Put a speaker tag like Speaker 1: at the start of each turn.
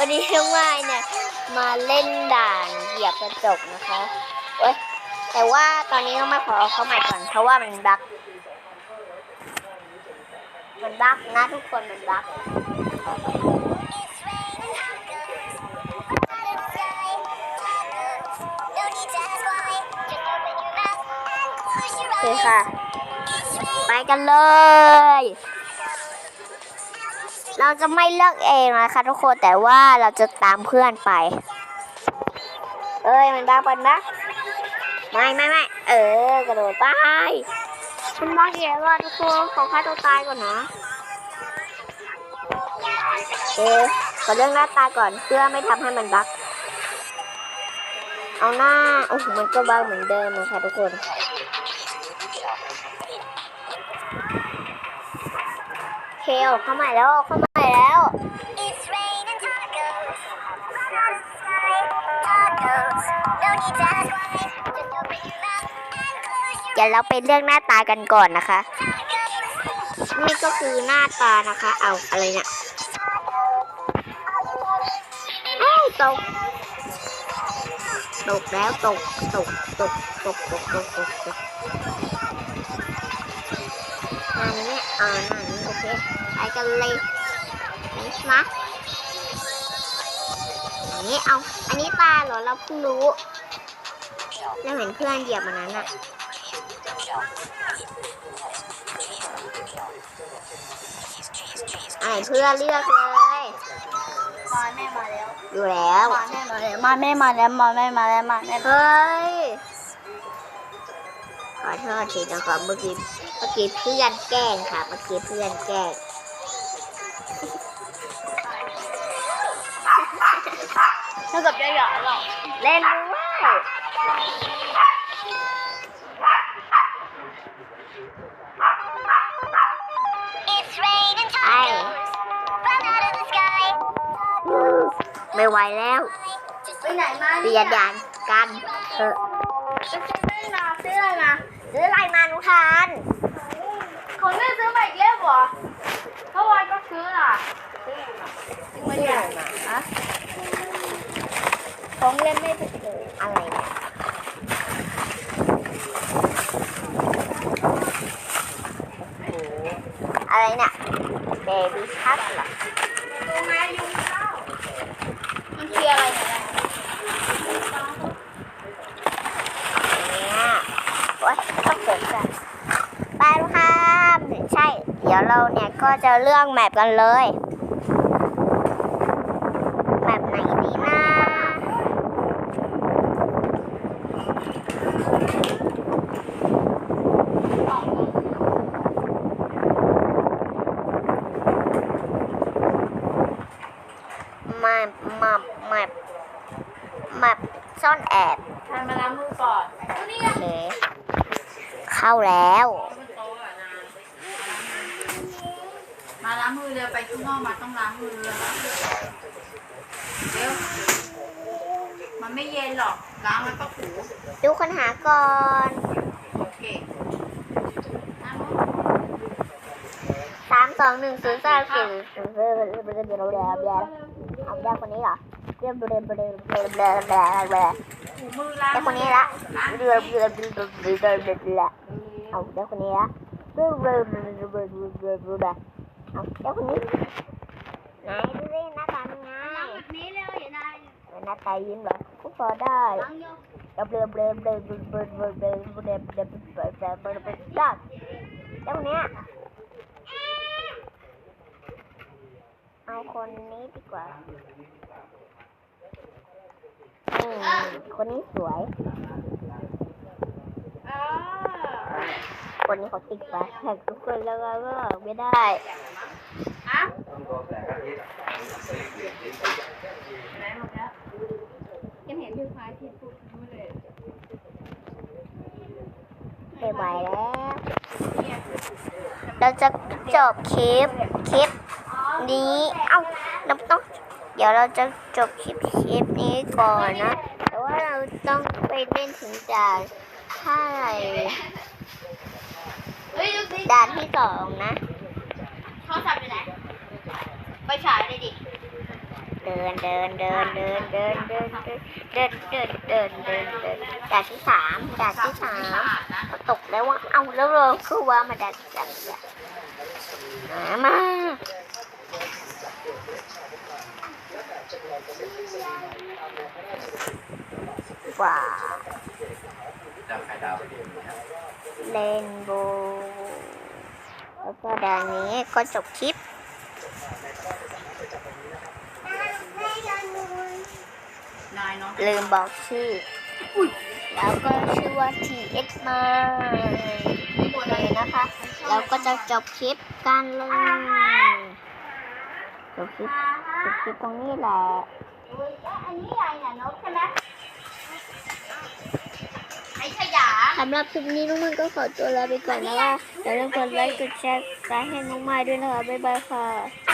Speaker 1: วันนี้น้องวายเนี่ย มาเล่นด่านเหยียบกระจกนะคะเว้ยแต่ว่าตอนนี้ต้องมาขอเอาเข้าใหม่ก่อนเพราะว่ามันบั๊กมันบั๊กนะทุกคนมันบั๊กโอเคค่ะ ไปกันเลย เราจะไม่เลือกเองนะคะทุกคนแต่ว่าเราจะตามเพื่อนไป เอ้ยมันบ้าปันบ้าไม่ไม่ไม่เออกระโดดไปมันบ้าเยอะว่ะทุกคนขอฆ่าตัวตายก่อนนะเอ๊ะขอเรื่องหน้าตาก่อนเพื่อไม่ทำให้มันบักเอาหน้าโอ้โหมันก็บ้าเหมือนเดิมนะคะทุกคนเคลเข้าใหม่แล้วเข้าใหม่ แล้ว
Speaker 2: It's raining tacos. Right out of the sky. Tacos. No need to ask why. Just open your mouth and close your
Speaker 1: เดี๋ยวเราไปเลือกหน้าตากันก่อนนะคะ
Speaker 2: tacos.
Speaker 1: นี่ก็คือหน้าตานะคะ เอาอะไรเนี่ยอ้าวตก ตกแล้วตก ตก ตก ตก ตก ตก ตกตกอันนี้อ่าอันนี้โอเค ไปกันเลย นี่นะอันนี้เอา อันนี้ตาเหรอเราเพิ่งรู้เราเห็นเพื่อนเหยียบมันนั้นอะไอ้เพื่อนเลือกเลย
Speaker 2: มาแม่มาแล้ว
Speaker 1: อยู่แล้ว
Speaker 2: มาแม่มาแล้วมาแม่มาแล้วมาแม่มาแล้วมาแม่
Speaker 1: เฮ้ยขอโทษทีนะคะเมื่อกี้เมื่อกี้เพื่อนแกล้งค่ะเมื่อกี้เพื่อนแกล้ง
Speaker 2: เท่ากับยายาหรอ
Speaker 1: เล่นด้วย
Speaker 2: It's raining
Speaker 1: ไอ้
Speaker 2: tacos. Right out of the sky.
Speaker 1: ไม่ไหวแล้ว
Speaker 2: ไปไหนมา
Speaker 1: เรียนยานกันเถอะ
Speaker 2: ไปซื้อไม่มาซื้ออะไรมา
Speaker 1: ซื้ออะไรมานุทาน
Speaker 2: ของแม่ซื้อมาอีกเล่มเหรอเมื่อวานก็ซื้ออะซื้อมาใหญ่มาฮะ ของเล่นไม่ถูก
Speaker 1: อะไรเนี่ยโอ้โหอะไรเนี่ยเบบี้ชักเหรอ
Speaker 2: มันคืออะไรเนี่ย
Speaker 1: เนี่ยโอ๊ยต้องเกิดกันไปแล้วครับใช่ เดี๋ยวเราเนี่ยก็จะเลื่อกแมปกันเลย แมปไหนดีนะแมปแมปแมปแมปซ่อนแอบ
Speaker 2: ทานมาล้างมือก่อนนี่ไง
Speaker 1: โอเคเข้าแล้ว
Speaker 3: มาล้างมือเร็วไปข้างนอกมาต้องล้างมือเร็วมันไม่เย็นหรอกล้างแล้วก็ถู
Speaker 1: ดูคนหาก่อน
Speaker 3: โอเคล้างมือ
Speaker 1: สองหนึ่งศูนย์สามสี่ศูนย์เบลเบลเบลเบลเบลเบลเอาได้คนนี้เหรอเบลเบลเบลเบลเบลเบลเบลเบล
Speaker 3: ถูมือล้าง
Speaker 1: ได้คนนี้ละ
Speaker 3: ล้าง
Speaker 1: เบลเบลเบลเบลเบลเบลเบลเบลเอาได้คนนี้ละเบลเบลเบลเบลเบลเบลเบลเอาได้คนนี้ไหนดูสิหน้าตาเป็นไง
Speaker 2: แบบนี้เร็วอย่าได้
Speaker 1: หน้าตายิ้มเหรอก็พอได้
Speaker 2: ล้างโยก
Speaker 1: เบลเบลเบลเบลเบลเบลเบลเบลเบลเบลเบลเบลเบลเบลเบลได้คนนี้เอาคนนี้ดีกว่าอืมคนนี้สวย
Speaker 2: อ่า
Speaker 1: คนนี้เขาติดไปแท็กทุกคนแล้วก็ไม่ได้
Speaker 2: ฮะ
Speaker 3: ไหนหมดแล้ว
Speaker 2: ยังเห็นพี่พายที่พูดไม่เลย
Speaker 1: ไม่ไหวแล้ว เราจะจบคลิป คลิป นี้ เอ้าเราต้อง เดี๋ยวเราจะจบคลิปคลิปนี้ก่อนนะ แต่ว่าเราต้องไปเล่นถึงด่านเท่าไหร่
Speaker 2: เฮ้ยดูสิ
Speaker 1: ด่านที่สองนะ
Speaker 2: โทรศัพท์อยู่ไหนไปฉายเลยดิ
Speaker 1: ไปเดินเดินเดินเดินเดินเดินเดินเดินเดินเดินเดินเดินด่านที่สามด่านที่สาม
Speaker 3: นะ
Speaker 1: ตกแล้วว่าเอ้าแล้วเราคือว่ามาด่านที่สามเนี่ยมา ว้าว
Speaker 4: ดาวไข่ดาวไปดูนะครับ
Speaker 1: เรนโบว์แล้วก็ด่านนี้ก็จบคลิป
Speaker 3: นายเนาะ
Speaker 1: ลืมบอกชื่ออแล้วก็ชื่อว่า TX มาเลยนะคะ แล้วก็จะจบคลิปกันเลยจบคลิปจบคลิปตรงนี้แหละ
Speaker 2: อันนี้ใหญ่น่ะนกใช่ไหม
Speaker 3: ไอ้ขยะ
Speaker 1: สำหรับคลิปนี้น้องมันก็ขอตัวลาไปก่อนนะคะอย่าลืมกดไลค์กดแชร์ให้น้องมาด้วยนะคะบ๊ายบายค่ะ